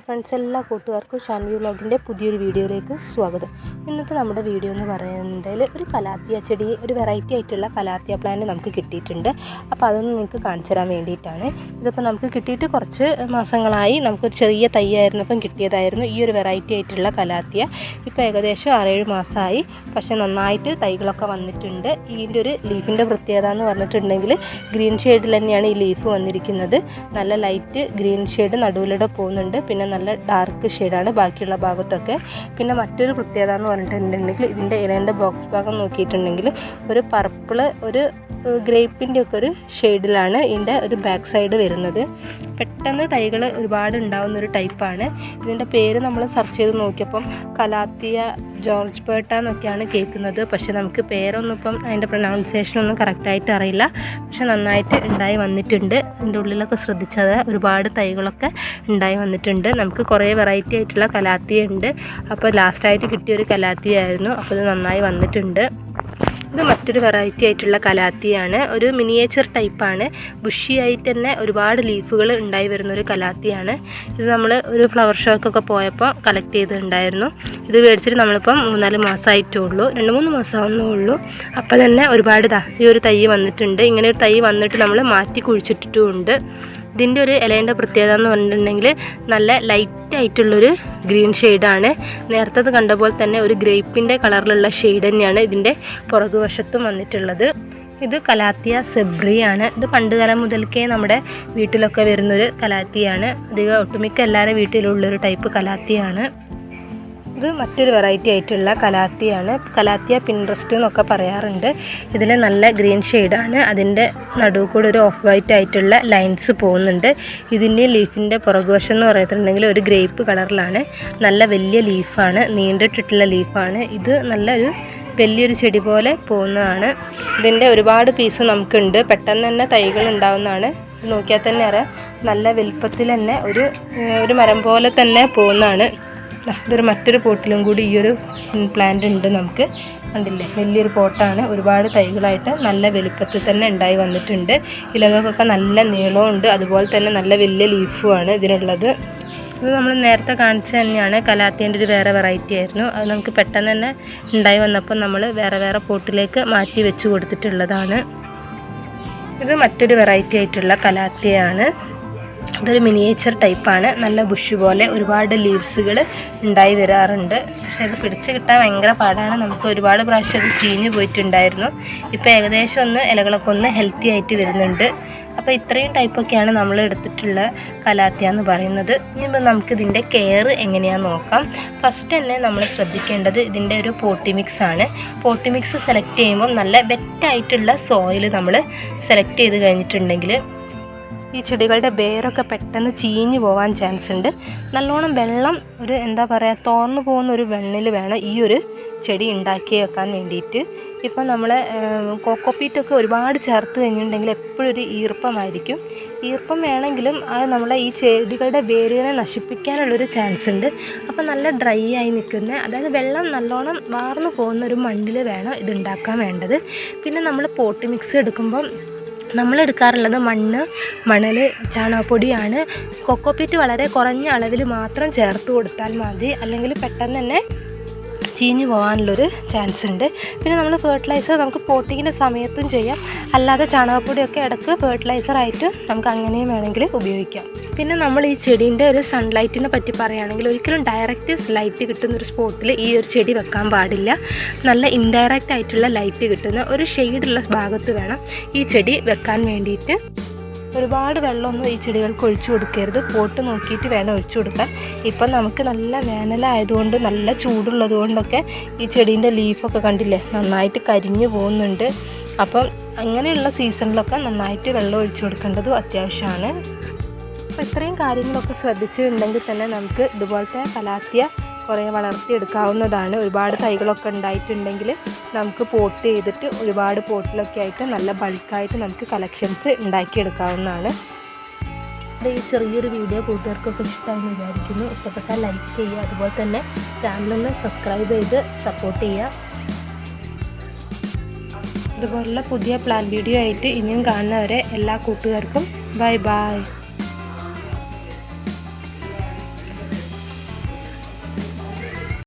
Friends എല്ലാ കൂട്ടുകാർക്കും ഷാൻവി വ്ളോഗിന്റെ പുതിയൊരു വീഡിയോയിലേക്ക് സ്വാഗതം. ഇന്നത്തെ നമ്മുടെ വീഡിയോ എന്ന് പറയുന്നതിൽ ഒരു കലാത്തിയ ചെടി ഒരു വെറൈറ്റി ആയിട്ടുള്ള കലാത്തിയ പ്ലാന്റ് നമുക്ക് കിട്ടിയിട്ടുണ്ട്. അപ്പോൾ അതൊന്ന് നിങ്ങൾക്ക് കാണിച്ചു തരാൻ വേണ്ടിയിട്ടാണ്. ഇതിപ്പോൾ നമുക്ക് കിട്ടിയിട്ട് കുറച്ച് മാസങ്ങളായി നമുക്കൊരു ചെറിയ തൈയായിരുന്നപ്പം കിട്ടിയതായിരുന്നു ഈ ഒരു വെറൈറ്റി ആയിട്ടുള്ള കലാത്തിയ. ഇപ്പോൾ ഏകദേശം ആറേഴ് മാസമായി. പക്ഷേ നന്നായിട്ട് തൈകളൊക്കെ വന്നിട്ടുണ്ട്. ഇതിന്റെ ഒരു ലീഫിന്റെ പ്രത്യേകത എന്ന് പറഞ്ഞിട്ടുണ്ടെങ്കിൽ ഗ്രീൻ ഷെയ്ഡിൽ തന്നെയാണ് ഈ ലീഫ് വന്നിരിക്കുന്നത്. നല്ല ലൈറ്റ് ഗ്രീൻ ഷെയ്ഡ് നടുവിലൂടെ പോകുന്നുണ്ട്. പിന്നെ നല്ല ഡാർക്ക് ഷെയ്ഡാണ് ബാക്കിയുള്ള ഭാഗത്തൊക്കെ. പിന്നെ മറ്റൊരു പ്രത്യേകത എന്ന് പറഞ്ഞിട്ടുണ്ടെങ്കിൽ ഇതിന്റെ ഇലേന്റെ ബോക്സ് ഭാഗം നോക്കിയിട്ടുണ്ടെങ്കിൽ ഒരു പർപ്പിൾ ഒരു ഗ്രേപ്പിന്റെ ഒക്കെ ഒരു ഷെയ്ഡിലാണ് ഇതിന്റെ ഒരു ബാക്ക് സൈഡ് വരുന്നത്. പെട്ടെന്ന് തൈകൾ ഒരുപാട് ഉണ്ടാകുന്ന ഒരു ടൈപ്പാണ്. ഇതിന്റെ പേര് നമ്മൾ സെർച്ച് ചെയ്ത് നോക്കിയപ്പം കലാത്തിയ ജോർജ് പേട്ട എന്നൊക്കെയാണ് കേൾക്കുന്നത്. പക്ഷേ നമുക്ക് പേരൊന്നും ഇപ്പം അതിന്റെ പ്രൊനൗൺസിയേഷനൊന്നും കറക്റ്റായിട്ട് അറിയില്ല. പക്ഷെ നന്നായിട്ട് ഉണ്ടായി വന്നിട്ടുണ്ട്. ഇതിന്റെ ഉള്ളിലൊക്കെ ശ്രദ്ധിച്ചത് ഒരുപാട് തൈകളൊക്കെ ഉണ്ടായി വന്നിട്ടുണ്ട്. നമുക്ക് കുറേ വെറൈറ്റി ആയിട്ടുള്ള കലാത്തിയ ഉണ്ട്. അപ്പോൾ ലാസ്റ്റായിട്ട് കിട്ടിയൊരു കലാത്തിയായിരുന്നു. അപ്പോൾ ഇത് നന്നായി വന്നിട്ടുണ്ട്. ഇത് മറ്റൊരു വെറൈറ്റി ആയിട്ടുള്ള കലാത്തിയാണ്. ഒരു മിനിയേച്ചർ ടൈപ്പാണ് ബുഷി ആയിട്ട് തന്നെ ഒരുപാട് ലീഫുകൾ ഉണ്ടായി വരുന്ന ഒരു കലാത്തിയാണ്. ഇത് നമ്മൾ ഒരു ഫ്ലവർ ഷോക്കൊക്കെ പോയപ്പോൾ കളക്ട് ചെയ്തിട്ടുണ്ടായിരുന്നു. ഇത് മേടിച്ചിട്ട് നമ്മളിപ്പം മൂന്നാൽ മാസമായിട്ടേ ഉള്ളൂ രണ്ട് മൂന്ന് മാസമാവുന്നേ ഉള്ളൂ. അപ്പോൾ തന്നെ ഒരുപാട് ഈ ഒരു തൈ വന്നിട്ടുണ്ട്. ഇങ്ങനെ ഒരു തൈ വന്നിട്ട് നമ്മൾ മാറ്റി കുഴിച്ചിട്ടിട്ടുമുണ്ട്. ഇതിന്റെ ഒരു ഇലേന്റെ പ്രത്യേകത എന്ന് പറഞ്ഞിട്ടുണ്ടെങ്കിൽ നല്ല ലൈറ്റ് ആയിട്ടുള്ളൊരു ഗ്രീൻ ഷെയ്ഡാണ് നേരത്തത് കണ്ട പോലെ തന്നെ ഒരു ഗ്രേപ്പിന്റെ കളറിലുള്ള ഷെയ്ഡ് തന്നെയാണ് ഇതിന്റെ പുറകുവശത്തും വന്നിട്ടുള്ളത്. ഇത് കലാത്തിയ സെബ്രിയാണ് ഇത് പണ്ട് കാലം മുതൽക്കേ നമ്മുടെ വീട്ടിലൊക്കെ വരുന്നൊരു കലാത്തിയാണ്. അധികം ഒട്ടുമിക്ക എല്ലാവരുടെ വീട്ടിലുള്ളൊരു ടൈപ്പ് കലാത്തിയാണ്. ഇത് മറ്റൊരു വെറൈറ്റി ആയിട്ടുള്ള കലാത്തിയാണ്. കലാത്തിയ പിൻട്രസ്റ്റ് എന്നൊക്കെ പറയാറുണ്ട്. ഇതിൽ നല്ല ഗ്രീൻ ഷെയ്ഡാണ് അതിന്റെ നടുവ് കൂടെ ഒരു ഓഫ് വൈറ്റ് ആയിട്ടുള്ള ലൈൻസ് പോകുന്നുണ്ട്. ഇതിന്റെ ലീഫിന്റെ പുറകുവശം എന്ന് പറയുന്നുണ്ടെങ്കിൽ ഒരു ഗ്രേപ്പ് കളറിലാണ് നല്ല വലിയ ലീഫാണ് നീണ്ടിട്ടിട്ടുള്ള ലീഫാണ് ഇത് നല്ലൊരു വലിയൊരു ചെടി പോലെ പോകുന്നതാണ്. ഇതിന്റെ ഒരുപാട് പീസ് നമുക്കുണ്ട്. പെട്ടെന്ന് തന്നെ തൈകൾ ഉണ്ടാവുന്നതാണ്. നോക്കിയാൽ തന്നെ അറിയാം. നല്ല വലുപ്പത്തിൽ തന്നെ ഒരു ഒരു മരം പോലെ തന്നെ പോകുന്നതാണ്. ഇതൊരു മറ്റൊരു പോട്ടിലും കൂടി ഈ ഒരു പ്ലാന്റ് ഉണ്ട് നമുക്ക്. കണ്ടില്ലേ? വലിയൊരു പോട്ടാണ്. ഒരുപാട് തൈകളായിട്ട് നല്ല വലുപ്പത്തിൽ തന്നെ ഉണ്ടായി വന്നിട്ടുണ്ട്. ഇലകൾക്കൊക്കെ നല്ല നീളമുണ്ട്. അതുപോലെ തന്നെ നല്ല വലിയ ലീഫുമാണ് ഇതിനുള്ളത്. ഇത് നമ്മൾ നേരത്തെ കാണിച്ച തന്നെയാണ്. കലാത്തിന്റെ ഒരു വേറെ വെറൈറ്റി ആയിരുന്നു. അത് നമുക്ക് പെട്ടെന്ന് തന്നെ ഉണ്ടായി വന്നപ്പോൾ നമ്മൾ വേറെ വേറെ പോട്ടിലേക്ക് മാറ്റി വെച്ച് കൊടുത്തിട്ടുള്ളതാണ്. ഇത് മറ്റൊരു വെറൈറ്റി ആയിട്ടുള്ള കലാത്തിയാണ്. ഇതൊരു മിനിയേച്ചർ ടൈപ്പാണ് നല്ല ബുഷ് പോലെ ഒരുപാട് ലീവ്സുകൾ ഉണ്ടായി വരാറുണ്ട്. പക്ഷേ അത് പിടിച്ച് കിട്ടാൻ ഭയങ്കര പാടാണ്. നമുക്ക് ഒരുപാട് പ്രാവശ്യം അത് ചീഞ്ഞു പോയിട്ടുണ്ടായിരുന്നു. ഇപ്പോൾ ഏകദേശം ഒന്ന് ഇലകളൊക്കെ ഒന്ന് ഹെൽത്തി ആയിട്ട് വരുന്നുണ്ട്. അപ്പോൾ ഇത്രയും ടൈപ്പൊക്കെയാണ് നമ്മൾ എടുത്തിട്ടുള്ള കലാത്തിയ എന്ന് പറയുന്നത്. ഇനിയിപ്പോൾ നമുക്ക് ഇതിന്റെ കെയർ എങ്ങനെയാണെന്ന് നോക്കാം. ഫസ്റ്റ് തന്നെ നമ്മൾ ശ്രദ്ധിക്കേണ്ടത് ഇതിന്റെ ഒരു പോട്ടി മിക്സ് ആണ്. പോട്ടി മിക്സ് സെലക്ട് ചെയ്യുമ്പോൾ നല്ല ബെറ്റായിട്ടുള്ള സോയിൽ നമ്മൾ സെലക്ട് ചെയ്ത് കഴിഞ്ഞിട്ടുണ്ടെങ്കിൽ ഈ ചെടികളുടെ വേരൊക്കെ പെട്ടെന്ന് ചീഞ്ഞു പോകാൻ ചാൻസ് ഉണ്ട്. നല്ലോണം വെള്ളം ഒരു എന്താ പറയുക തോർന്നു പോകുന്ന ഒരു വെണ്ണിൽ വേണം ഈ ഒരു ചെടി ഉണ്ടാക്കി വെക്കാൻ വേണ്ടിയിട്ട്. ഇപ്പോൾ നമ്മൾ കോക്കോപ്പീറ്റൊക്കെ ഒരുപാട് ചേർത്ത് കഴിഞ്ഞിട്ടുണ്ടെങ്കിൽ എപ്പോഴും ഒരു ഈർപ്പമായിരിക്കും. ഈർപ്പം വേണമെങ്കിലും അത് നമ്മളെ ഈ ചെടികളുടെ വേരിനെ നശിപ്പിക്കാനുള്ളൊരു ചാൻസ് ഉണ്ട്. അപ്പോൾ നല്ല ഡ്രൈ ആയി നിൽക്കുന്ന അതായത് വെള്ളം നല്ലോണം വാർന്നു പോകുന്ന ഒരു മണ്ണിൽ വേണം ഇത് ഉണ്ടാക്കാൻ വേണ്ടത്. പിന്നെ നമ്മൾ പോട്ട് മിക്സ് എടുക്കുമ്പം നമ്മൾ എടുക്കാറുള്ളത് മണ്ണ് മണൽ ചാണകപ്പൊടിയാണ്. കൊക്കോപ്പീറ്റ് വളരെ കുറഞ്ഞ അളവിൽ മാത്രം ചേർത്ത് കൊടുത്താൽ മതി. അല്ലെങ്കിൽ പെട്ടെന്ന് തന്നെ ചീഞ്ഞു പോകാനുള്ളൊരു ചാൻസ് ഉണ്ട് പിന്നെ നമ്മൾ ഫെർട്ടിലൈസർ നമുക്ക് പോട്ടിങ്ങിന്റെ സമയത്തും ചെയ്യാം. അല്ലാതെ ചാണകപ്പൊടിയൊക്കെ ഇടയ്ക്ക് ഫെർട്ടിലൈസറായിട്ട് നമുക്ക് അങ്ങനെയും വേണമെങ്കിൽ ഉപയോഗിക്കാം. പിന്നെ നമ്മൾ ഈ ചെടീന്റെ ഒരു സൺലൈറ്റിനെ പറ്റി പറയുകയാണെങ്കിൽ ഒരിക്കലും ഡയറക്റ്റ് ലൈറ്റ് കിട്ടുന്ന ഒരു സ്പോട്ടിൽ ഈ ഒരു ചെടി വെക്കാൻ പാടില്ല. നല്ല ഇൻഡയറക്റ്റ് ആയിട്ടുള്ള ലൈറ്റ് കിട്ടുന്ന ഒരു ഷെയ്ഡുള്ള ഭാഗത്ത് വേണം ഈ ചെടി വെക്കാൻ വേണ്ടിയിട്ട്. ഒരുപാട് വെള്ളമൊന്നും ഈ ചെടികൾക്ക് ഒഴിച്ചു കൊടുക്കരുത്. പോട്ട് നോക്കിയിട്ട് വേണം ഒഴിച്ചു കൊടുക്കാൻ. ഇപ്പം നമുക്ക് നല്ല വേനലായതുകൊണ്ട് നല്ല ചൂടുള്ളത് കൊണ്ടൊക്കെ ഈ ചെടീന്റെ ലീഫൊക്കെ കണ്ടില്ലേ? നന്നായിട്ട് കരിഞ്ഞു പോകുന്നുണ്ട്. അപ്പം അങ്ങനെയുള്ള സീസണിലൊക്കെ നന്നായിട്ട് വെള്ളം ഒഴിച്ചു കൊടുക്കേണ്ടതും അത്യാവശ്യമാണ്. അപ്പോൾ ഇത്രയും കാര്യങ്ങളൊക്കെ ശ്രദ്ധിച്ചിട്ടുണ്ടെങ്കിൽ തന്നെ നമുക്ക് ഇതുപോലത്തെ കലാത്തിയ കുറേ വളർത്തിയെടുക്കാവുന്നതാണ്. ഒരുപാട് തൈകളൊക്കെ ഉണ്ടായിട്ടുണ്ടെങ്കിൽ നമുക്ക് പോട്ട് ചെയ്തിട്ട് ഒരുപാട് പോട്ടിലൊക്കെ ആയിട്ട് നല്ല ബൾക്കായിട്ട് നമുക്ക് കളക്ഷൻസ് ഉണ്ടാക്കിയെടുക്കാവുന്നതാണ്. ഈ ചെറിയൊരു വീഡിയോ കൂട്ടുകാർക്കൊക്കെ ഇഷ്ടമായി വിചാരിക്കുന്നു. ഇഷ്ടപ്പെട്ടാൽ ലൈക്ക് ചെയ്യുക അതുപോലെ തന്നെ ചാനലൊന്ന് സബ്സ്ക്രൈബ് ചെയ്ത് സപ്പോർട്ട് ചെയ്യുക. ഇതുപോലുള്ള പുതിയ പ്ലാൻ വീഡിയോ ആയിട്ട് ഇനിയും കാണുന്നവരെ എല്ലാ കൂട്ടുകാർക്കും ബൈ ബൈ.